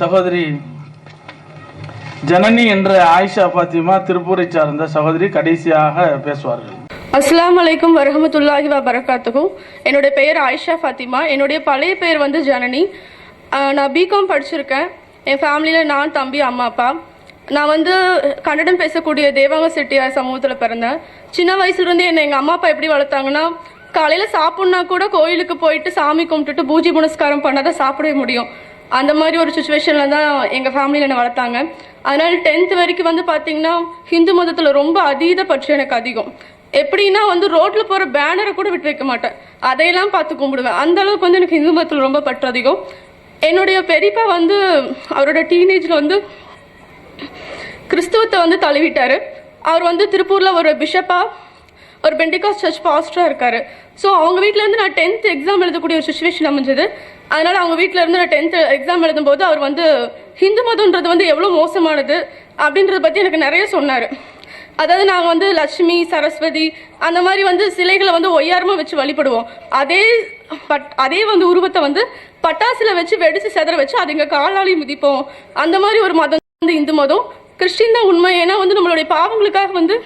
சகோதரி ஜனனி என்ற ஆயிஷா பாத்திமா திருப்பூரை சார்ந்த சகோதரி கடைசியாக பேசுவார்கள். அஸ்லாம் அலைக்கும் வரஹமத்துல்லாஹி வ என்னுடைய பெயர் ஆயிஷா ஃபாத்திமா என்னுடைய பழைய பெயர் வந்து ஜனனி. நான் பிகாம் படிச்சிருக்கேன். என் ஃபேமிலியில் நான் தம்பி அம்மா அப்பா. நான் வந்து கன்னடம் பேசக்கூடிய தேவாங்க செட்டியார் சமூகத்தில் பிறந்தேன். சின்ன வயசுலேருந்து என்னை எங்கள் அம்மா அப்பா எப்படி வளர்த்தாங்கன்னா காலையில் சாப்பிட்னா கூட கோயிலுக்கு போயிட்டு சாமி கும்பிட்டுட்டு பூஜை புனஸ்காரம் பண்ணால் தான் சாப்பிடவே முடியும். அந்த மாதிரி ஒரு சுச்சுவேஷனில் தான் எங்கள் ஃபேமிலியில் என்னை வளர்த்தாங்க. அதனால் டென்த் வரைக்கும் வந்து பார்த்தீங்கன்னா ஹிந்து மதத்தில் ரொம்ப அதீத பற்று எனக்கு அதிகம். எப்படின்னா வந்து ரோட்டில் போகிற பேனரை கூட விட்டு வைக்க மாட்டேன். அதையெல்லாம் பார்த்து கும்பிடுவேன். அந்த அளவுக்கு வந்து எனக்கு ஹிந்து மதத்தில் ரொம்ப பற்று அதிகம். என்னுடைய பெரியப்பா வந்து அவரோட டீனேஜில் வந்து கிறிஸ்துவத்தை வந்து தழுவிட்டார். அவர் வந்து திருப்பூரில் ஒரு பிஷப்பாக ஒரு பெண்டிகாஸ் சர்ச் பாஸ்டராக இருக்கார். ஸோ அவங்க வீட்டிலேருந்து நான் டென்த் எக்ஸாம் எழுதக்கூடிய ஒரு சுச்சுவேஷன் அமைஞ்சது. அதனால் அவங்க வீட்டிலேருந்து இருந்து நான் டென்த் எக்ஸாம் எழுதும்போது அவர் வந்து ஹிந்து மதம்ன்றது வந்து எவ்வளோ மோசமானது? அப்படின்றத பற்றி எனக்கு நிறைய சொன்னார். அதாவது நாங்கள் வந்து லட்சுமி சரஸ்வதி அந்த மாதிரி வந்து சிலைகளை வந்து ஒய்யாரமாக வச்சு வழிபடுவோம். அதே பட் அதே வந்து உருவத்தை வந்து பட்டாசில் வச்சு வெடிச்சு செதற வச்சு அது எங்கள் காலாளி மிதிப்போம். அந்த மாதிரி ஒரு மதம் வந்து இந்து மதம். கிறிஸ்டின் தான் உண்மை. ஏன்னா வந்து நம்மளுடைய பாவங்களுக்காக வந்து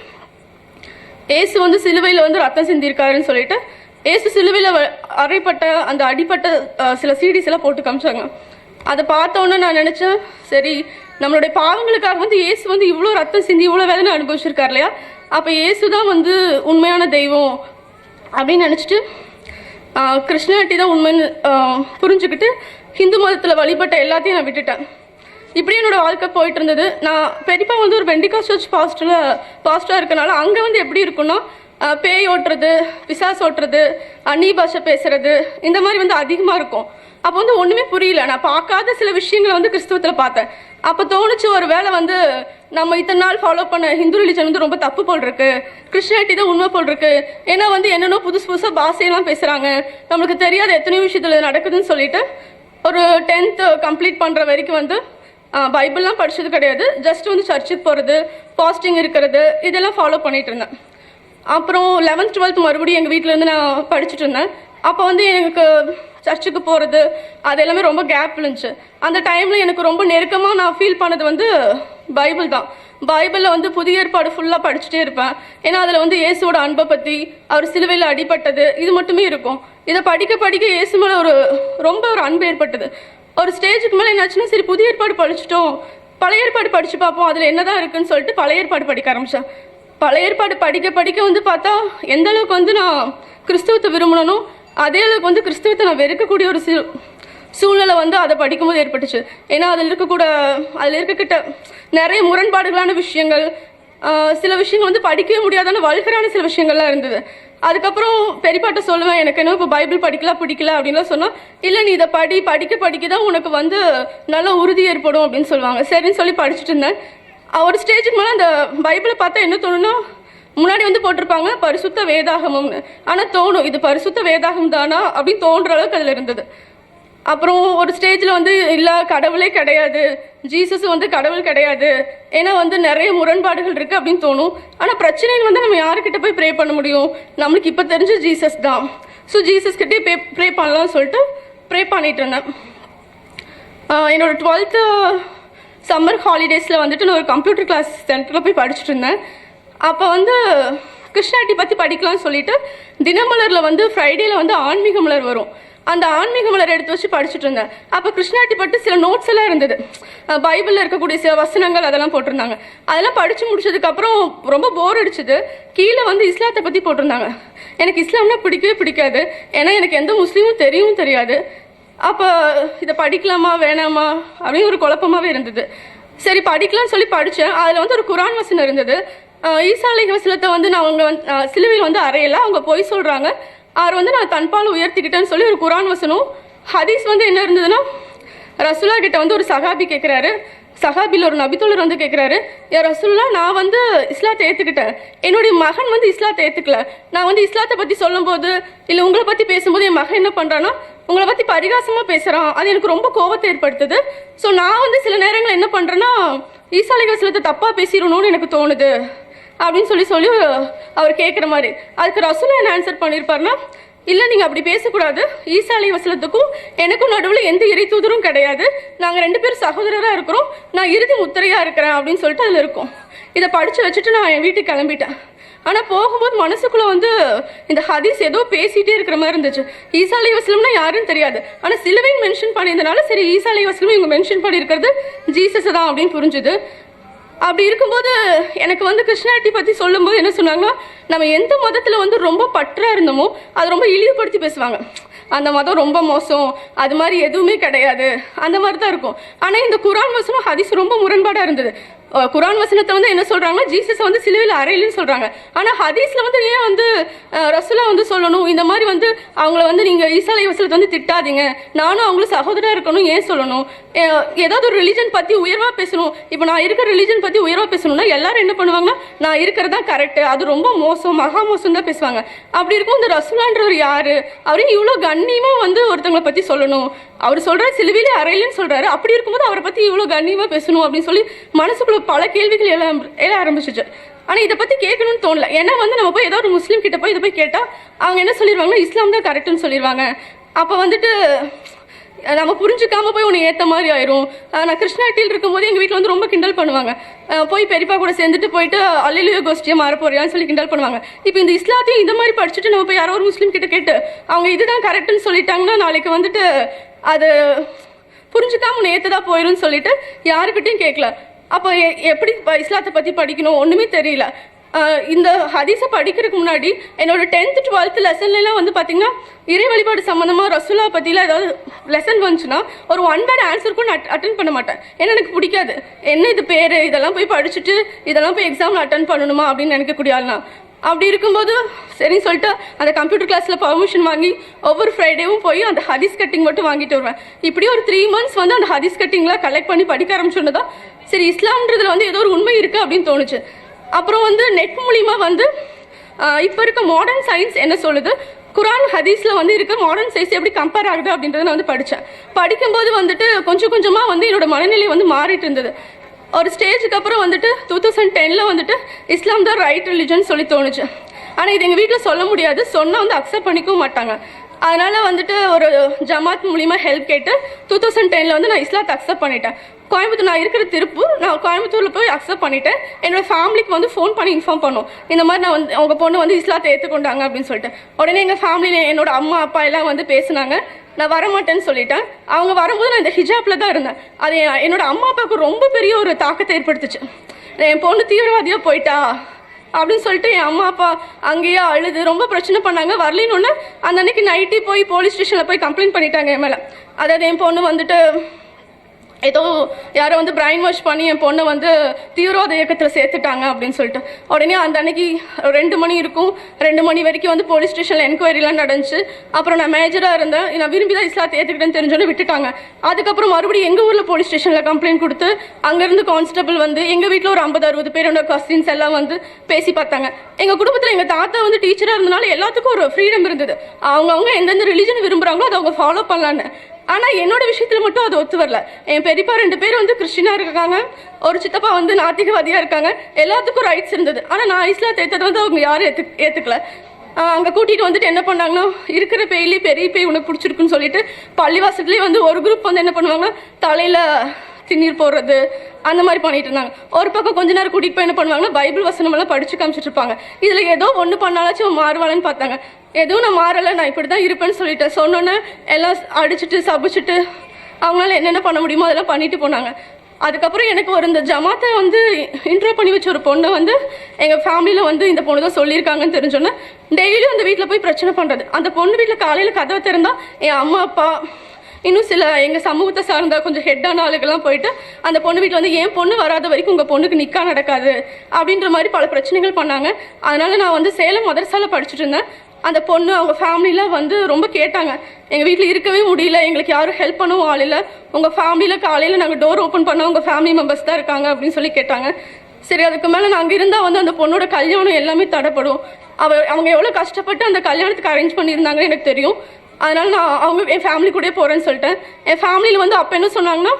ஏசு வந்து சிலுவையில் வந்து ரத்தம் சிந்திருக்காருன்னு சொல்லிட்டு ஏசு சிலுவையில் வ- அறைப்பட்ட அந்த அடிப்பட்ட சில சீடிஸ் எல்லாம் போட்டு காமிச்சாங்க. அதை பார்த்தோன்னே நான் நினச்சேன் சரி நம்மளுடைய பாவங்களுக்காக வந்து இயேசு வந்து இவ்வளோ ரத்தம் சிந்தி இவ்வளோ வேதனை அனுபவிச்சிருக்கார் இல்லையா? அப்போ ஏசு தான் வந்து உண்மையான தெய்வம் அப்படின்னு நினச்சிட்டு கிருஷ்ணாட்டி தான் உண்மைன்னு புரிஞ்சுக்கிட்டு ஹிந்து மதத்தில் வழிபட்ட எல்லாத்தையும் நான் விட்டுட்டேன். இப்படி என்னோட வாழ்க்கை போயிட்டு இருந்தது நான் பெரியப்பா வந்து ஒரு பெண்டிகா சர்ச் பாஸ்டில் பாஸ்டாக இருக்கனால அங்கே வந்து எப்படி இருக்குன்னா பேய் ஓட்டுறது பிசாஸ் ஓட்டுறது அந்நி பாஷை பேசுறது இந்த மாதிரி வந்து அதிகமாக இருக்கும். அப்போ வந்து ஒன்றுமே புரியல. நான் பார்க்காத சில விஷயங்களை வந்து கிறிஸ்துவத்தில் பார்த்தேன். அப்போ தோணுச்சு ஒரு வேளை வந்து நம்ம இத்தனை நாள் ஃபாலோ பண்ண ஹிந்து ரிலிஜன் வந்து ரொம்ப தப்பு போல் இருக்கு கிறிஸ்டியானிட்டி தான் உண்மை போல் இருக்கு ஏன்னா வந்து என்னென்னோ புதுசு புதுசாக பாஷையெல்லாம் பேசுகிறாங்க நம்மளுக்கு தெரியாத எத்தனையோ விஷயத்தில் நடக்குதுன்னு சொல்லிட்டு ஒரு டென்த்து கம்ப்ளீட் பண்ணுற வரைக்கும் வந்து பைபிள்லாம் படித்தது கிடையாது. ஜஸ்ட் வந்து சர்ச்சுக்கு போகிறது பாஸ்டிங் இருக்கிறது இதெல்லாம் ஃபாலோ பண்ணிட்டு இருந்தேன். அப்புறம் லெவன்த் டுவெல்த் மறுபடியும் எங்கள் வீட்டிலேருந்து நான் படிச்சுட்டு இருந்தேன். அப்போ வந்து எனக்கு சர்ச்சுக்கு போகிறது அது எல்லாமே ரொம்ப கேப் இருந்துச்சு. அந்த டைமில் எனக்கு ரொம்ப நெருக்கமாக நான் ஃபீல் பண்ணது வந்து பைபிள் தான். பைபிளில் வந்து புதிய ஏற்பாடு ஃபுல்லாக படிச்சுட்டே இருப்பேன். ஏன்னா அதில் வந்து இயேசுவோட அன்பை பற்றி அவர் சிலுவையில் அடிபட்டது இது மட்டுமே இருக்கும். இதை படிக்க படிக்க இயேசு மேலே ஒரு ரொம்ப ஒரு அன்பு ஏற்பட்டது. ஒரு ஸ்டேஜுக்கு மேலே என்னாச்சுன்னா சரி புதிய ஏற்பாடு படிச்சிட்டோம். பழைய ஏற்பாடு படித்து பார்ப்போம். அதில் என்னதான் இருக்குன்னு சொல்லிட்டு பழைய ஏற்பாடு படிக்க ஆரம்பிச்சேன். பழைய ஏற்பாடு படிக்க படிக்க வந்து பார்த்தா எந்த அளவுக்கு வந்து நான் கிறிஸ்துவத்தை விரும்பணும் அதே அளவுக்கு வந்து கிறிஸ்துவத்தை நான் வெறுக்கக்கூடிய ஒரு சூ- சூழ்நிலை வந்து அதை படிக்கும்போது ஏற்பட்டுச்சு. ஏன்னா அதில் இருக்கக்கூட அதில் இருக்கக்கிட்ட நிறைய முரண்பாடுகளான விஷயங்கள் சில விஷயங்கள் வந்து படிக்கவே முடியாதான வல்கரான சில விஷயங்கள்லாம் இருந்தது. அதுக்கப்புறம் பெரியப்பாட்ட சொல்லுவேன் எனக்கு என்ன இப்போ பைபிள் படிக்கலாம் பிடிக்கல அப்படின்லாம் சொன்னால் இல்லை நீ இதை படி படிக்க படிக்க தான் உனக்கு வந்து நல்ல உறுதி ஏற்படும் அப்படின்னு சொல்லுவாங்க. சரின்னு சொல்லி படிச்சுட்டு இருந்தேன். ஒரு ஸ்டேஜுக்கு மேலே அந்த பைபிளை பார்த்தா என்ன தோணுன்னா முன்னாடி வந்து போட்டிருப்பாங்க பரிசுத்த வேதாகமம்னு. ஆனால் தோணும் இது பரிசுத்த வேதாகம் தானா அப்படின்னு தோன்ற அளவுக்கு அதில் இருந்தது. அப்புறம் ஒரு ஸ்டேஜில் வந்து இல்லை கடவுளே கிடையாது. ஜீசஸ் வந்து கடவுள் கிடையாது. ஏன்னா வந்து நிறைய முரண்பாடுகள் இருக்குது அப்படின்னு தோணும். ஆனால் பிரச்சனைன்னு வந்து நம்ம யாருக்கிட்ட போய் ப்ரே பண்ண முடியும்? நம்மளுக்கு இப்போ தெரிஞ்ச ஜீசஸ் தான். ஸோ ஜீசஸ் கிட்டே ப்ரே ப்ரே பண்ணலாம்னு சொல்லிட்டு ப்ரே பண்ணிட்டு இருந்தேன். என்னோடய டுவெல்த்து சம்மர் ஹாலிடேஸில் வந்துட்டு நான் ஒரு கம்ப்யூட்டர் கிளாஸ் சென்டரில் போய் படிச்சுட்டு இருந்தேன். அப்போ வந்து கிருஷ்ணாட்டி பற்றி படிக்கலாம்னு சொல்லிட்டு தினமலரில் வந்து ஃப்ரைடேயில் வந்து ஆன்மீக மலர் வரும். அந்த ஆன்மீக மலர் எடுத்து வச்சு படிச்சுட்டு இருந்தேன். அப்போ கிருஷ்ணாட்டி பட்டு சில நோட்ஸ் எல்லாம் இருந்தது. பைபிளில் இருக்கக்கூடிய சில வசனங்கள் அதெல்லாம் போட்டிருந்தாங்க. அதெல்லாம் படித்து முடிச்சதுக்கப்புறம் ரொம்ப போர் அடிச்சது. கீழே வந்து இஸ்லாத்தை பற்றி போட்டிருந்தாங்க. எனக்கு இஸ்லாம்னா பிடிக்கவே பிடிக்காது. ஏன்னா எனக்கு எந்த முஸ்லீமும் தெரியவும் தெரியாது. அப்போ இதை படிக்கலாமா வேணாமா அப்படின்னு ஒரு குழப்பமாகவே இருந்தது. சரி படிக்கலாம்னு சொல்லி படித்தேன் அதில் வந்து ஒரு குரான் வசனம் இருந்தது. ஈசாலை வசனத்தை வந்து நான் அவங்க வந்து சிலுவையில் வந்து அறையல. அவங்க பொய் சொல்கிறாங்க அவர் வந்து நான் தன்பால் உயர்த்திக்கிட்டேன்னு சொல்லி ஒரு குரான் வசனம் ஹதீஸ் வந்து என்ன இருந்ததுன்னா ரசுல்லா கிட்ட வந்து ஒரு சஹாபி கேட்குறாரு சஹாபியில் ஒரு நபித்தோழர் வந்து கேட்குறாரு ஏ ரசுல்லா நான் வந்து இஸ்லாத்தை ஏற்றுக்கிட்டேன் என்னுடைய மகன் வந்து இஸ்லாத்தை ஏற்றுக்கல நான் வந்து இஸ்லாத்தை பற்றி சொல்லும்போது இல்லை உங்களை பற்றி பேசும்போது என் மகன் என்ன பண்ணுறான்னா உங்களை பற்றி பரிகாசமாக பேசுகிறான் அது எனக்கு ரொம்ப கோபத்தை ஏற்படுத்துது. ஸோ நான் வந்து சில நேரங்களில் என்ன பண்ணுறேன்னா ஈசாலிகள் சிலத்தை தப்பாக பேசிடணும்னு எனக்கு தோணுது. அப்படின்னு சொல்லி சொல்லி அவர் கேட்குற மாதிரி. அதுக்கு ரசூலா என்ன ஆன்சர் பண்ணியிருப்பாருன்னா இல்லை நீங்கள் அப்படி பேசக்கூடாது. ஈசாலை வசலத்துக்கும் எனக்கும் நடுவில் எந்த இறை தூதரும் கிடையாது. நாங்கள் ரெண்டு பேரும் சகோதரராக இருக்கிறோம். நான் இறுதி முத்திரையாக இருக்கிறேன் அப்படின்னு சொல்லிட்டு அதில் இருக்கும். இதை படித்து வச்சுட்டு நான் என் வீட்டுக்கு கிளம்பிட்டேன். ஆனால் போகும்போது மனசுக்குள்ளே வந்து இந்த ஹதீஸ் ஏதோ பேசிகிட்டே இருக்கிற மாதிரி இருந்துச்சு. ஈசாலை வசலம்னா யாருன்னு தெரியாது. ஆனால் சிலுவையும் மென்ஷன் பண்ணியிருந்தனால சரி ஈசாலை வசலம் இவங்க மென்ஷன் பண்ணியிருக்கிறது ஜீசஸ் தான் அப்படின்னு புரிஞ்சுது. அப்படி இருக்கும்போது எனக்கு வந்து கிருஷ்ணாட்டி பற்றி சொல்லும்போது என்ன சொன்னாங்கன்னா நம்ம எந்த மதத்தில் வந்து ரொம்ப பற்றாக இருந்தோமோ அதை ரொம்ப இழிவுபடுத்தி பேசுவாங்க. அந்த மதம் ரொம்ப மோசம் அது மாதிரி எதுவுமே கிடையாது. அந்த மாதிரி தான் இருக்கும். ஆனால் இந்த குரான் வசனம் ஹதீஸ் ரொம்ப முரண்பாடாக இருந்தது. குரான் வசனத்தை வந்து என்ன சொல்றாங்கன்னா ஜீசஸ் வந்து சிலுவையில் அறையிலன்னு சொல்றாங்க. ஆனா ஹதீஸ்ல வந்து ஏன் வந்து ரசுலா வந்து சொல்லணும்? இந்த மாதிரி வந்து அவங்கள வந்து நீங்க ஈசாலை வசனத்தை வந்து திட்டாதீங்க. நானும் அவங்களும் சகோதரா இருக்கணும் ஏன் சொல்லணும்? ஏதாவது ஒரு ரிலிஜன் பத்தி உயர்வா பேசணும். இப்போ நான் இருக்கிற ரிலிஜன் பத்தி உயர்வா பேசணும்னா எல்லாரும் என்ன பண்ணுவாங்கன்னா நான் இருக்கிறதா கரெக்ட் அது ரொம்ப மோசம் மகா மோசம் தான் பேசுவாங்க. அப்படி இருக்கும் இந்த ரசுலான்றவர் யாரு? அவரையும் இவ்வளோ கண்ணியமா வந்து ஒருத்தவங்களை பத்தி சொல்லணும்? அவர் சொல்றாரு சிலுவையிலே அறையிலன்னு சொல்றாரு. அப்படி இருக்கும்போது அவரை பத்தி இவ்வளோ கண்ணியமா பேசணும் அப்படின்னு சொல்லி மனசுக்குள்ள பல கேள்விகள் எழ எழ ஆரம்பிச்சிச்சு. ஆனால் இதை பற்றி கேட்கணும்னு தோணல. ஏன்னா வந்து நம்ம போய் ஏதோ ஒரு முஸ்லீம் கிட்ட போய் இதை போய் கேட்டால் அவங்க என்ன சொல்லிடுவாங்கன்னா இஸ்லாம் தான் கரெக்டுன்னு சொல்லிடுவாங்க அப்போ வந்துட்டு நம்ம புரிஞ்சுக்காம போய் உன்னை ஏற்ற மாதிரி ஆயிரும். நான் கிருஷ்ணாட்டியில் இருக்கும்போது எங்கள் வீட்டில் வந்து ரொம்ப கிண்டல் பண்ணுவாங்க. போய் பெரியப்பா கூட சேர்ந்துட்டு போயிட்டு அல்லிலுய கோஷ்டியை மாற போறியான்னு சொல்லி கிண்டல் பண்ணுவாங்க. இப்போ இந்த இஸ்லாத்தையும் இந்த மாதிரி படிச்சுட்டு நம்ம போய் யாரோ ஒரு முஸ்லீம் கிட்ட கேட்டு அவங்க இதுதான் கரெக்டுன்னு சொல்லிட்டாங்கன்னா நாளைக்கு வந்துட்டு அது புரிஞ்சுக்காம உன்னை ஏற்றதா போயிரும்னு சொல்லிட்டு யாருக்கிட்டையும் கேட்கல. அப்போ எ- எப்படி இஸ்லாத்தை பற்றி படிக்கணும்? ஒன்றுமே தெரியல. இந்த ஹதீஸை படிக்கிறதுக்கு முன்னாடி என்னோட டென்த்து டுவெல்த்து லெசன்லாம் வந்து பார்த்தீங்கன்னா இறை வழிபாடு சம்மந்தமாக ரசுல்லா பற்றிலாம் ஏதாவது லெசன் வந்துச்சுன்னா ஒரு ஒன் வேர்ட் ஆன்சர் கூட நான் அட்டன் பண்ண மாட்டேன். ஏன்னா எனக்கு பிடிக்காது. என்ன இது பேர்? இதெல்லாம் போய் படிச்சுட்டு இதெல்லாம் போய் எக்ஸாமில் அட்டன் பண்ணணுமா அப்படின்னு நினைக்கக்கூடிய ஆள்னா. அப்படி இருக்கும்போது சரின்னு சொல்லிட்டு அந்த கம்ப்யூட்டர் கிளாஸில் பர்மிஷன் வாங்கி ஒவ்வொரு ஃப்ரைடேவும் போய் அந்த ஹதீஸ் கட்டிங் மட்டும் வாங்கிட்டு வருவேன். இப்படி ஒரு த்ரீ மந்த்ஸ் வந்து அந்த ஹதீஸ் கட்டிங்லாம் கலெக்ட் பண்ணி படிக்க ஆரம்பிச்சோன்னதான் சரி இஸ்லாம்ன்றதுல வந்து ஏதோ ஒரு உண்மை இருக்குது அப்படின்னு தோணுச்சு. அப்புறம் வந்து நெட் மூலிமா வந்து இப்போ இருக்க மாடர்ன் சயின்ஸ் என்ன சொல்லுது? குரான் ஹதீஸில் வந்து இருக்க மாடர்ன் சயின்ஸ் எப்படி கம்பேர் ஆகுது அப்படின்றத நான் வந்து படித்தேன் படிக்கும்போது வந்துட்டு கொஞ்சம் கொஞ்சமாக வந்து என்னோட மனநிலை வந்து மாறிட்டு இருந்தது. ஒரு ஸ்டேஜுக்கு அப்புறம் வந்துட்டு டூ தௌசண்ட் டெனில் வந்துட்டு இஸ்லாம் தான் ரைட் ரிலிஜன் சொல்லி தோணுச்சு. ஆனால் இது எங்கள் வீட்டில் சொல்ல முடியாது. சொன்னால் வந்து அக்செப்ட் பண்ணிக்கவும் மாட்டாங்க. அதனால் வந்துட்டு ஒரு ஜமாத் மூலிமா ஹெல்ப் கேட்டு டூ தௌசண்ட் டெனில் வந்து நான் இஸ்லாத்தை அக்செப்ட் பண்ணிட்டேன். கோயம்புத்தூர் நான் இருக்கிற திருப்பூர் நான் கோயம்புத்தூரில் போய் அக்செப்ட் பண்ணிட்டேன். என்னோட ஃபேமிலிக்கு வந்து ஃபோன் பண்ணி இன்ஃபார்ம் பண்ணோம். இந்த மாதிரி நான் வந்து அவங்க பொண்ணு வந்து இஸ்லாத்தை ஏற்றுக்கொண்டாங்க அப்படின்னு சொல்லிட்டு. உடனே எங்கள் ஃபேமிலியில் என்னோட அம்மா அப்பா எல்லாம் வந்து பேசுனாங்க. நான் வரமாட்டேன்னு சொல்லிட்டேன். அவங்க வரும்போது நான் இந்த ஹிஜாப்ல தான் இருந்தேன். அது என்- என்னோட அம்மா அப்பாவுக்கு ரொம்ப பெரிய ஒரு தாக்கத்தை ஏற்படுத்துச்சு. என் பொண்ணு தீவிரவாதியா போயிட்டா அப்படின்னு சொல்லிட்டு என் அம்மா அப்பா அங்கேயே அழுது ரொம்ப பிரச்சனை பண்ணாங்க. வரலின்னு ஒன்று அந்த அன்னைக்கு நைட்டி போய் போலீஸ் ஸ்டேஷனில் போய் கம்ப்ளைண்ட் பண்ணிட்டாங்க என் மேலே. அதாவது என் பொண்ணு வந்துட்டு ஏதோ யாரோ வந்து பிரைன் வாஷ் பண்ணி என் பொண்ணை வந்து தீவிரவாத இயக்கத்தில் சேர்த்துட்டாங்க அப்படின்னு சொல்லிட்டு. உடனே அந்த அன்னைக்கு ரெண்டு மணி இருக்கும். ரெண்டு மணி வரைக்கும் வந்து போலீஸ் ஸ்டேஷனில் என்கொயரிலாம் நடந்துச்சு. அப்புறம் நான் மேஜராக இருந்தேன். நான் விரும்பி தான் இஸ்லாத்தை ஏற்றுக்கிட்டேன்னு தெரிஞ்சோன்னு விட்டுட்டாங்க. அதுக்கப்புறம் மறுபடியும் எங்கள் ஊரில் போலீஸ் ஸ்டேஷனில் கம்ப்ளைண்ட் கொடுத்து அங்கேருந்து கான்ஸ்டபிள் வந்து எங்கள் வீட்டில் ஒரு ஐம்பது அறுபது பேரோட கசின்ஸ் எல்லாம் வந்து பேசி பார்த்தாங்க. எங்கள் குடும்பத்தில் எங்கள் தாத்தா வந்து டீச்சராக இருந்தனால எல்லாத்துக்கும் ஒரு ஃப்ரீடம் இருந்தது. அவங்கவுங்க எந்தெந்த ரிலிஜன் விரும்புகிறாங்களோ அதை அவங்க ஃபாலோ பண்ணலான்னு. ஆனா என்னோட விஷயத்துல மட்டும் அது ஒத்து வரல. என் பெரியப்பா ரெண்டு பேரும் வந்து கிறிஸ்டினா இருக்காங்க. ஒரு சித்தப்பா வந்து நாத்திகவாதியா இருக்காங்க. எல்லாத்துக்கும் ரைட்ஸ் இருந்தது. ஆனா நான் இஸ்லாத்தை ஏத்தது வந்து அவங்க யாரும் ஏத்து ஏத்துக்கல. அங்கே அங்க கூட்டிட்டு வந்துட்டு என்ன பண்ணாங்கன்னா இருக்கிற பேய்லயே பெரிய பேய் உனக்கு பிடிச்சிருக்குன்னு சொல்லிட்டு பள்ளிவாசத்துலயே வந்து ஒரு குரூப் வந்து என்ன பண்ணுவாங்க தலையில திண்ணீர் போடுறது அந்த மாதிரி பண்ணிட்டு இருந்தாங்க. ஒரு பக்கம் கொஞ்ச நேரம் கூட்டிட்டு போய் என்ன பண்ணுவாங்கன்னா பைபிள் வசனம் எல்லாம் படிச்சு காமிச்சிட்டு இருப்பாங்க. இதுல ஏதோ ஒண்ணு பண்ணாலாச்சும் மாறுவாளன்னு பார்த்தாங்க. எதுவும் நான் மாறலை நான் இப்படி தான் இருப்பேன்னு சொல்லிட்டேன். சொன்னோன்னே எல்லாம் அடிச்சுட்டு சபிச்சுட்டு அவங்களால என்னென்ன பண்ண முடியுமோ அதெல்லாம் பண்ணிட்டு போனாங்க. அதுக்கப்புறம் எனக்கு ஒரு இந்த ஜமாத்தை வந்து இன்ட்ரோ பண்ணி வச்ச ஒரு பொண்ணை வந்து எங்கள் ஃபேமிலியில் வந்து இந்த பொண்ணு தான் சொல்லியிருக்காங்கன்னு தெரிஞ்சோன்னே டெய்லியும் அந்த வீட்டில் போய் பிரச்சனை பண்ணுறது அந்த பொண்ணு வீட்டில் காலையில் கதவை திறந்தால் என் அம்மா அப்பா இன்னும் சில எங்கள் சமூகத்தை சார்ந்த கொஞ்சம் ஹெட்டான ஆளுகள்லாம் போயிட்டு அந்த பொண்ணு வீட்டில் வந்து என் பொண்ணு வராத வரைக்கும் உங்கள் பொண்ணுக்கு நிக்கா நடக்காது அப்படின்ற மாதிரி பல பிரச்சனைகள் பண்ணாங்க. அதனால நான் வந்து சேலம் மதரசாவில் படிச்சுட்டு இருந்தேன். அந்த பொண்ணு அவங்க ஃபேமிலியில் வந்து ரொம்ப கேட்டாங்க. எங்கள் வீட்டில் இருக்கவே முடியல எங்களுக்கு யாரும் ஹெல்ப் பண்ணவும் ஆள் இல்லை. உங்கள் ஃபேமிலியில் காலையில் நாங்கள் டோர் ஓப்பன் பண்ண உங்கள் ஃபேமிலி மெம்பர்ஸ் தான் இருக்காங்க அப்படின்னு சொல்லி கேட்டாங்க. சரி அதுக்கு மேலே நாங்கள் இருந்தால் வந்து அந்த பொண்ணோட கல்யாணம் எல்லாமே தடைப்படும் அவ அவங்க எவ்வளோ கஷ்டப்பட்டு அந்த கல்யாணத்துக்கு அரேஞ்ச் பண்ணியிருந்தாங்கன்னு எனக்கு தெரியும். அதனால் நான் அவங்க என் ஃபேமிலி கூட போகிறேன்னு சொல்லிட்டேன். என் ஃபேமிலியில் வந்து அப்போ என்ன சொன்னாங்கன்னா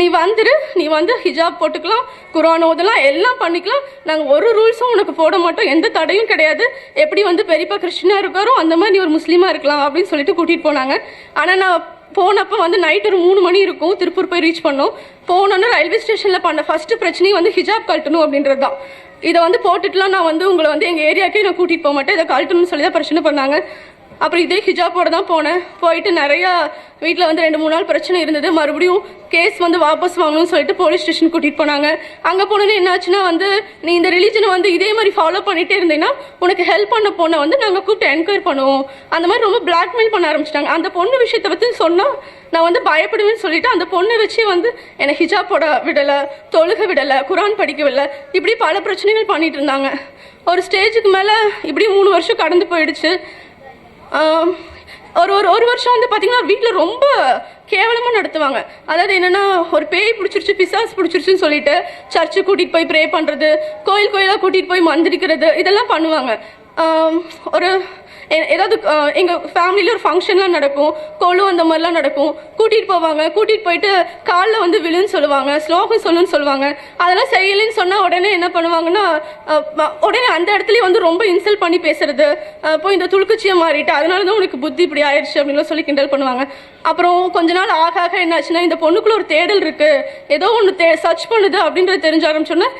நீ வந்துரு நீ வந்து ஹிஜாப் போட்டுக்கலாம் குரான் ஓதலாம் எல்லாம் பண்ணிக்கலாம். நாங்கள் ஒரு ரூல்ஸும் உனக்கு போட மாட்டோம். எந்த தடையும் கிடையாது. எப்படி வந்து பெரியப்பா கிறிஸ்டினாக இருக்காரோ அந்த மாதிரி நீ ஒரு முஸ்லீமாக இருக்கலாம் அப்படின்னு சொல்லிட்டு கூட்டிகிட்டு போனாங்க. ஆனால் நான் போனப்போ வந்து நைட் ஒரு மூணு மணி இருக்கும். திருப்பூர் போய் ரீச் பண்ணோம். போனோன்னு ரயில்வே ஸ்டேஷனில் பண்ண ஃபஸ்ட்டு பிரச்சனையும் வந்து ஹிஜாப் கழட்டணும் அப்படின்றது தான். இதை வந்து போட்டுட்டுலாம் நான் வந்து உங்களை வந்து எங்கள் ஏரியாக்கே நான் கூட்டிகிட்டு போக மாட்டேன். இதை கழட்டணும்னு சொல்லி தான் பிரச்சனை பண்ணாங்க. அப்புறம் இதே ஹிஜாப்போட தான் போனேன். போயிட்டு நிறையா வீட்டில் வந்து ரெண்டு மூணு நாள் பிரச்சனை இருந்தது. மறுபடியும் கேஸ் வந்து வாபஸ் வாங்கணும்னு சொல்லிட்டு போலீஸ் ஸ்டேஷன் கூட்டிகிட்டு போனாங்க. அங்கே போனோன்னே என்னாச்சுன்னா வந்து நீ இந்த ரிலீஜனை வந்து இதே மாதிரி ஃபாலோ பண்ணிகிட்டே இருந்தீங்கன்னா உனக்கு ஹெல்ப் பண்ண பொண்ணை வந்து நாங்கள் கூப்பிட்டு என்கொயர் பண்ணுவோம். அந்த மாதிரி ரொம்ப பிளாக்மெயில் பண்ண ஆரம்பிச்சிட்டாங்க. அந்த பொண்ணு விஷயத்தை பற்றி சொன்னால் நான் வந்து பயப்படுவேன்னு சொல்லிட்டு அந்த பொண்ணை வச்சு வந்து என்னை ஹிஜாப் போட விடலை தொழுக விடலை குரான் படிக்க விடலை இப்படி பல பிரச்சனைகள் பண்ணிட்டு இருந்தாங்க. ஒரு ஸ்டேஜுக்கு மேலே இப்படி மூணு வருஷம் கடந்து போயிடுச்சு. ஒரு ஒரு ஒரு வருஷம் வந்து பார்த்தீங்கன்னா வீட்டில் ரொம்ப கேவலமாக நடத்துவாங்க. அதாவது என்னென்னா ஒரு பேய் பிடிச்சிருச்சு பிசாஸ் பிடிச்சிருச்சுன்னு சொல்லிட்டு சர்ச்சு கூட்டிகிட்டு போய் ப்ரே பண்ணுறது கோயில் கோயிலாக கூட்டிகிட்டு போய் மந்திரிக்கிறது இதெல்லாம் பண்ணுவாங்க. ஒரு ஏதாவது எங்கள் ஃபேமிலியில் ஒரு ஃபங்க்ஷன்லாம் நடக்கும். கொலு அந்த மாதிரிலாம் நடக்கும். கூட்டிகிட்டு போவாங்க. கூட்டிகிட்டு போயிட்டு காலில் வந்து விழுன்னு சொல்லுவாங்க. ஸ்லோகம் சொல்லுன்னு சொல்லுவாங்க. அதெல்லாம் செய்யலைன்னு சொன்னால் உடனே என்ன பண்ணுவாங்கன்னா உடனே அந்த இடத்துலயே வந்து ரொம்ப இன்சல்ட் பண்ணி பேசுறது. போய் இந்த துளுக்குச்சியை மாறிட்டு அதனால தான் உனக்கு புத்தி இப்படி ஆயிடுச்சு அப்படின்னு சொல்லி கிண்டல் பண்ணுவாங்க. அப்புறம் கொஞ்ச நாள் ஆக ஆக என்னாச்சுன்னா இந்த பொண்ணுக்குள்ள ஒரு தேடல் இருக்கு. ஏதோ ஒன்று தே சர்ச் பண்ணுது அப்படின்றது தெரிஞ்ச ஆரம்பிச்சோன்னா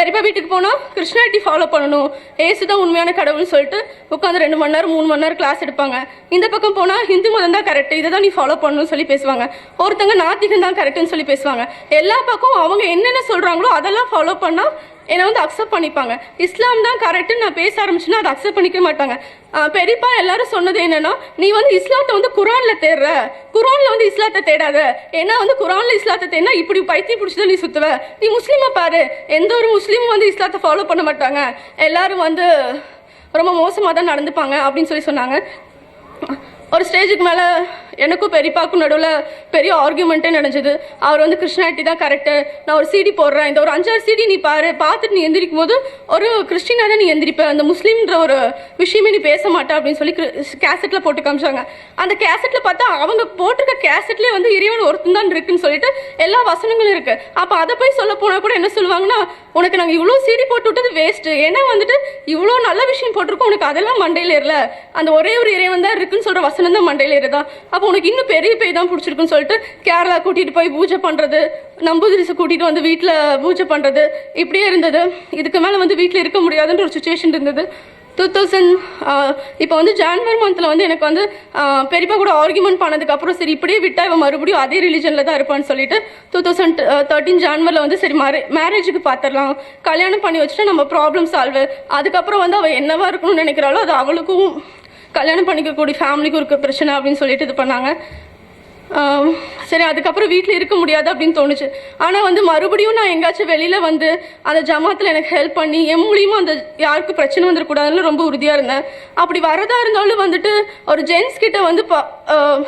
பெரியப்பா வீட்டுக்கு போனால் கிருஷ்ணாட்டி ஃபாலோ பண்ணணும். ஏசு தான் உண்மையான கடவுள்னு சொல்லிட்டு உட்காந்து ரெண்டு மணி நேரம் மூணு மணி நேரம் கிளாஸ் எடுப்பாங்க. இந்த பக்கம் போனால் ஹிந்து மதம் தான் கரெக்ட் இதை தான் நீ ஃபாலோ பண்ணணும்னு சொல்லி பேசுவாங்க. ஒருத்தங்க நாத்திகம் தான் கரெக்ட்னு சொல்லி பேசுவாங்க. எல்லா பக்கம் அவங்க என்னென்ன சொல்கிறாங்களோ அதெல்லாம் ஃபாலோ பண்ணால் என்னை வந்து அக்செப்ட் பண்ணிப்பாங்க. இஸ்லாம் தான் கரெக்டுன்னு நான் பேச ஆரம்பிச்சுன்னா அதை அக்செப்ட் பண்ணிக்க மாட்டாங்க. பெரியப்பா எல்லாரும் சொன்னது என்னன்னா நீ வந்து இஸ்லாத்தை வந்து குரான்ல தேடுற. குரான்ல வந்து இஸ்லாத்தை தேடாத. ஏன்னா வந்து குரான்ல இஸ்லாத்தை தேடினா இப்படி பைத்தியம் பிடிச்சதை நீ சுத்துவ. நீ முஸ்லீமை பாரு. எந்த ஒரு முஸ்லீமும் வந்து இஸ்லாத்தை ஃபாலோ பண்ண மாட்டாங்க. எல்லாரும் வந்து ரொம்ப மோசமாக தான் நடந்துப்பாங்க அப்படின்னு சொல்லி சொன்னாங்க. ஒரு ஸ்டேஜுக்கு மேலே எனக்கும் பெரியப்பாக்கும் நடுவில் பெரிய ஆர்கியூமெண்ட்டே நடந்தது அவர் வந்து கிருஷ்ணாட்டி தான் கரெக்டு நான் ஒரு சிடி போடுறேன். இந்த ஒரு அஞ்சாறு சிடி நீ பாரு. பார்த்துட்டு நீ எந்திரிக்கும் போது ஒரு கிறிஸ்டினாக தான் நீ எந்திரிப்ப. அந்த முஸ்லீம்ன்ற ஒரு விஷயமே நீ பேச மாட்டேன் அப்படின்னு சொல்லி கேசட்டில் போட்டு காமிச்சாங்க. அந்த கேசட்டில் பார்த்தா அவங்க போட்டிருக்க கேசட்லேயே வந்து இறைவன் ஒருத்தன் தான் இருக்குன்னு சொல்லிட்டு எல்லா வசனங்களும் இருக்குது அப்போ அதை போய் சொல்ல போனால் கூட என்ன சொல்லுவாங்கன்னா உனக்கு நாங்கள் இவ்வளோ சிடி போட்டு விட்டது வேஸ்ட்டு ஏன்னா வந்துட்டு இவ்வளோ நல்ல விஷயம் போட்டிருக்கோம். உனக்கு அதெல்லாம் மண்டையில் இல்லை அந்த ஒரே ஒரு இறைவன் தான் இருக்குன்னு சொல்கிற வசனம் தான் மண்டையில் ஏறுதா அப்போ உனக்கு இன்னும் பெரிய பேய் தான் பிடிச்சிருக்குன்னு சொல்லிட்டு கேரளா கூட்டிகிட்டு போய் பூஜை பண்ணுறது நம்பூதிரிசை கூட்டிகிட்டு வந்து வீட்டில் பூஜை பண்ணுறது இப்படியே இருந்தது. இதுக்கு மேலே வந்து வீட்டில் இருக்க முடியாதுன்ற ஒரு சுச்சுவேஷன் இருந்தது. டூ தௌசண்ட் இப்போ வந்து ஜான்வரி மந்தில் வந்து எனக்கு வந்து பெரியப்பா கூட ஆர்குமெண்ட் பண்ணதுக்கப்புறம் சரி இப்படியே விட்டா இவன் மறுபடியும் அதே ரிலிஜனில் தான் இருப்பான்னு சொல்லிட்டு டூ தௌசண்ட் தேர்ட்டீன் ஜான்வரியில் வந்து சரி மேரே மேரேஜுக்கு பார்த்துடலாம் கல்யாணம் பண்ணி வச்சுட்டா நம்ம ப்ராப்ளம் சால்வ் அதுக்கப்புறம் வந்து அவள் என்னவா இருக்கணும்னு நினைக்கிறாளோ அது அவளுக்கும் கல்யாணம் பண்ணிக்கக்கூடிய ஃபேமிலிக்கும் இருக்க பிரச்சனை அப்படின்னு சொல்லிட்டு இது பண்ணாங்க. சரி அதுக்கப்புறம் வீட்டில் இருக்க முடியாது அப்படின்னு தோணுச்சு. ஆனால் வந்து மறுபடியும் நான் எங்கேயாச்சும் வெளியில் வந்து அந்த ஜமாத்தில் எனக்கு ஹெல்ப் பண்ணி என் மூலியமாக அந்த யாருக்கும் பிரச்சனை வந்துடக்கூடாதுன்னு ரொம்ப உறுதியாக இருந்தேன். அப்படி வரதா இருந்தாலும் வந்துட்டு ஒரு ஜென்ஸ் கிட்ட வந்து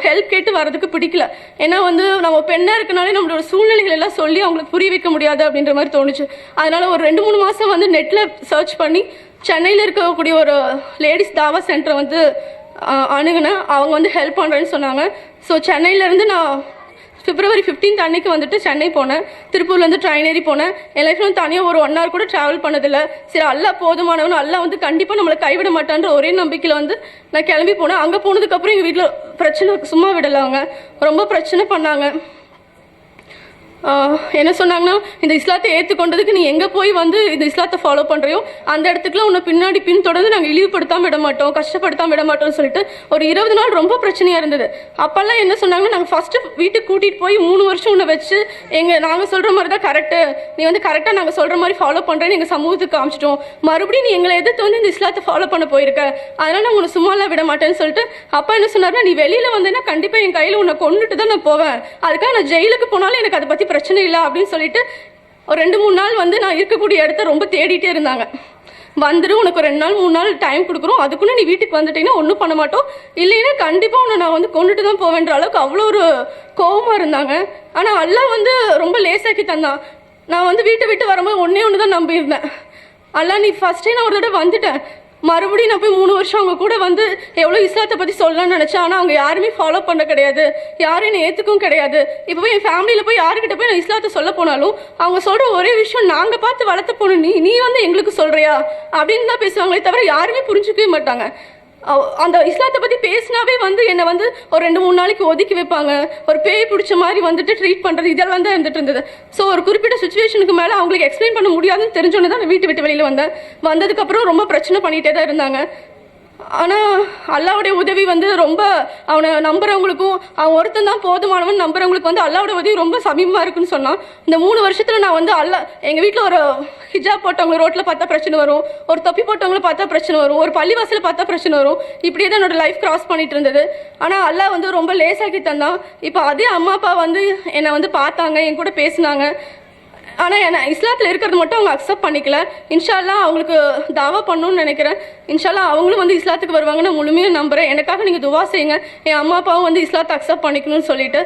ஹெல்ப் கேட்டு வரதுக்கு பிடிக்கல. ஏன்னா வந்து நம்ம பெண்ணாக இருக்கனாலே நம்மளோட சூழ்நிலைகள் எல்லாம் சொல்லி அவங்களுக்கு புரிய வைக்க முடியாது அப்படின்ற மாதிரி தோணுச்சு. அதனால ஒரு ரெண்டு மூணு மாதம் வந்து நெட்டில் சர்ச் பண்ணி சென்னையில் இருக்கக்கூடிய ஒரு லேடிஸ் தாவா சென்டரை வந்து அணுகுனேன் அவங்க வந்து ஹெல்ப் பண்ணுறேன்னு சொன்னாங்க. ஸோ சென்னையிலேருந்து நான் பிப்ரவரி 15th அன்னைக்கு வந்துட்டு சென்னை போனேன். திருப்பூர்லேருந்து ட்ரெயின் ஏறி போனேன். என் லைஃப்பில் வந்து தனியாக ஒரு ஒன் ஹவர் கூட ட்ராவல் பண்ணதில்லை. சரி எல்லாம் போதுமானவன். எல்லாம் வந்து கண்டிப்பாக நம்மளை கைவிட மாட்டான்ற ஒரே நம்பிக்கையில் வந்து நான் கிளம்பி போனேன். அங்கே போனதுக்கப்புறம் எங்கள் வீட்டில் பிரச்சனை சும்மா விடலை அவங்க. ரொம்ப பிரச்சனை பண்ணாங்க. என்ன சொன்னாங்கன்னா இந்த இஸ்லாத்தை ஏற்றுக்கொண்டதுக்கு நீ எங்கே போய் வந்து இந்த இஸ்லாத்தை ஃபாலோ பண்ணுறியோ அந்த இடத்துக்குலாம் உன்னை பின்னாடி பின்தொடர்ந்து நாங்கள் இழிவுபடுத்தாமல் விட மாட்டோம் கஷ்டப்படுத்தாமல் விட மாட்டோம்னு சொல்லிட்டு ஒரு இருபது நாள் ரொம்ப பிரச்சனையாக இருந்தது. அப்போல்லாம் என்ன சொன்னாங்கன்னா நாங்கள் ஃபஸ்ட்டு வீட்டுக்கு கூட்டிகிட்டு போய் மூணு வருஷம் உன்னை வச்சு எங்கள் நாங்கள் சொல்கிற மாதிரி தான் கரெக்டு நீ வந்து கரெக்டாக நாங்கள் சொல்கிற மாதிரி ஃபாலோ பண்ணுறேன்னு எங்கள் சமூகத்துக்கு காமிச்சிட்டோம். மறுபடியும் நீ எங்களை எதிர்த்து வந்து இந்த இஸ்லாத்தை ஃபாலோ பண்ண போயிருக்க? அதனால் நான் உன்னை சும்மாலாம் விட மாட்டேன்னு சொல்லிட்டு அப்பா என்ன சொன்னார்னா நீ வெளியில் வந்தேன்னா கண்டிப்பாக என் கையில் உன்னை கொண்டுட்டு தான் நான் போவேன். அதுக்காக நான் ஜெயிலுக்கு போனாலும் எனக்கு அதை பற்றி பிரச்சனை இல்லை அப்படின்னு சொல்லிட்டு ஒரு ரெண்டு மூணு நாள் வந்து நான் இருக்கக்கூடிய இடத்த ரொம்ப தேடிட்டே இருந்தாங்க. வந்துடும் உனக்கு ரெண்டு நாள் மூணு நாள் டைம் கொடுக்குறோம். அதுக்குள்ளே நீ வீட்டுக்கு வந்துட்டீங்கன்னா ஒன்றும் பண்ண மாட்டோம். இல்லைன்னா கண்டிப்பாக உன்னை நான் வந்து கொண்டுட்டு தான் போவேன்ற அளவுக்கு அவ்வளோ ஒரு கோவமாக இருந்தாங்க. ஆனால் அல்லாஹ் வந்து ரொம்ப லேசாக்கி தந்தான் நான் வந்து வீட்டை விட்டு வரும்போது ஒன்றே ஒன்று தான் நம்பியிருந்தேன். அல்லா நீ ஃபஸ்ட்டே நான் ஒரு தடவை வந்துட்டேன். மறுபடியும் நான் போய் மூணு வருஷம் அவங்க கூட வந்து எவ்வளோ இஸ்லாத்தை பற்றி சொல்லலாம்னு நினச்சேன். ஆனால் அவங்க யாருமே ஃபாலோ பண்ண கிடையாது. யாரும் என்னை ஏற்றுக்கும் கிடையாது. இப்போ போய் என் ஃபேமிலியில் போய் யாருக்கிட்ட போய் நான் இஸ்லாத்தை சொல்ல போனாலும் அவங்க சொல்கிற ஒரே விஷயம் நாங்கள் பார்த்து வளர்த்த போகணும் நீ நீ வந்து எங்களுக்கு சொல்கிறியா அப்படின்னு தான் பேசுவாங்களே தவிர யாருமே புரிஞ்சுக்கவே மாட்டாங்க. அந்த இஸ்லாத்தை பற்றி பேசினாவே வந்து என்னை வந்து ஒரு ரெண்டு மூணு நாளைக்கு ஒதுக்கி வைப்பாங்க. ஒரு பேய் பிடிச்ச மாதிரி வந்துட்டு ட்ரீட் பண்ணுறது இதெல்லாம் தான் இருந்துட்டு இருந்தது. ஸோ ஒரு குறிப்பிட்ட சுச்சுவேஷனுக்கு மேலே அவங்களுக்கு எக்ஸ்பிளைன் பண்ண முடியாதுன்னு தெரிஞ்சோன்னே தான் நான் வீட்டு விட்டு வெளியில் வந்தேன். வந்ததுக்கப்புறம் ரொம்ப பிரச்சனை பண்ணிகிட்டே தான் இருந்தாங்க. ஆனால் அல்லாவுடைய உதவி வந்து ரொம்ப அவனை நம்புறவங்களுக்கும் அவன் ஒருத்தன் தான் போதுமானவன் நம்புறவங்களுக்கு வந்து அல்லாவுடைய உதவி ரொம்ப சமீபமாக இருக்குன்னு சொன்னான். இந்த மூணு வருஷத்தில் நான் வந்து அல்லா எங்கள் வீட்டில் ஒரு ஹிஜாப் போட்டவங்க ரோட்டில் பார்த்தா பிரச்சனை வரும் ஒரு தொப்பி போட்டவங்கள பார்த்தா பிரச்சனை வரும் ஒரு பள்ளிவாசல பார்த்தா பிரச்சனை வரும். இப்படியே தான் என்னோட லைஃப் கிராஸ் பண்ணிட்டு இருந்தது. ஆனால் அல்லாஹ் வந்து ரொம்ப லேசாக்கி தந்தான் இப்போ அதே அம்மா அப்பா வந்து என்னை வந்து பார்த்தாங்க என் கூட பேசினாங்க. ஆனால் என்ன இஸ்லாத்தில் இருக்கிறது மட்டும் அவங்க அக்செப்ட் பண்ணிக்கல. இன்ஷால்லா அவங்களுக்கு தாவா பண்ணணும்னு நினைக்கிறேன். இன்ஷால்லா அவங்களும் வந்து இஸ்லாத்துக்கு வருவாங்கன்னு முழுமையாக நம்புகிறேன் எனக்காக நீங்கள் துவா செய்யுங்க. என் அம்மா அப்பாவும் வந்து இஸ்லாத்தை அக்செப்ட் பண்ணிக்கணும்னு சொல்லிட்டு.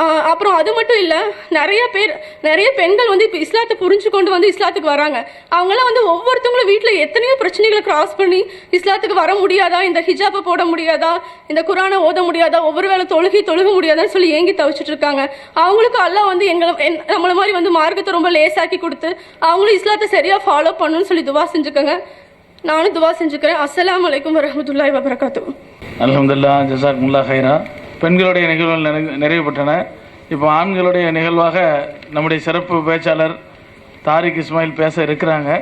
அப்புறம் அது மட்டும் இல்லை நிறைய பேர் நிறைய பெண்கள் வந்து இப்போ இஸ்லாத்தை புரிஞ்சு கொண்டு வந்து இஸ்லாத்துக்கு வராங்க. அவங்களாம் வந்து ஒவ்வொருத்தவங்களும் வீட்டில் எத்தனையோ பிரச்சனைகளை கிராஸ் பண்ணி இஸ்லாத்துக்கு வர முடியாதா? இந்த ஹிஜாப்பை போட முடியாதா? இந்த குரானை ஓத முடியாதா? ஒவ்வொரு வேளை தொழுகி தொழுக முடியாதான்னு சொல்லி ஏங்கி தவிச்சிட்டு இருக்காங்க. அவங்களுக்கு அல்லாஹ் வந்து எங்களை என்- மாதிரி வந்து மார்க்கத்தை ரொம்ப லேசாக்கி கொடுத்து அவங்களும் இஸ்லாத்தை சரியாக ஃபாலோ பண்ணணும்னு சொல்லி துவா செஞ்சுக்கோங்க. நானும் துவா செஞ்சுக்கிறேன். அஸ்ஸலாமு அலைக்கும் வரஹ்மத்துல்லாஹி வபரகாத்து அல்ஹம்துலில்லாஹ் ஜஸாக்குமுல்லாஹ் ஹைரா பெண்களுடைய நிகழ்வுகள் நிறைவு- பெற்றன இப்போ ஆண்களுடைய நிகழ்வாக நம்முடைய சிறப்பு பேச்சாளர் தாரிக் இஸ்மாயில் பேச இருக்கிறாங்க.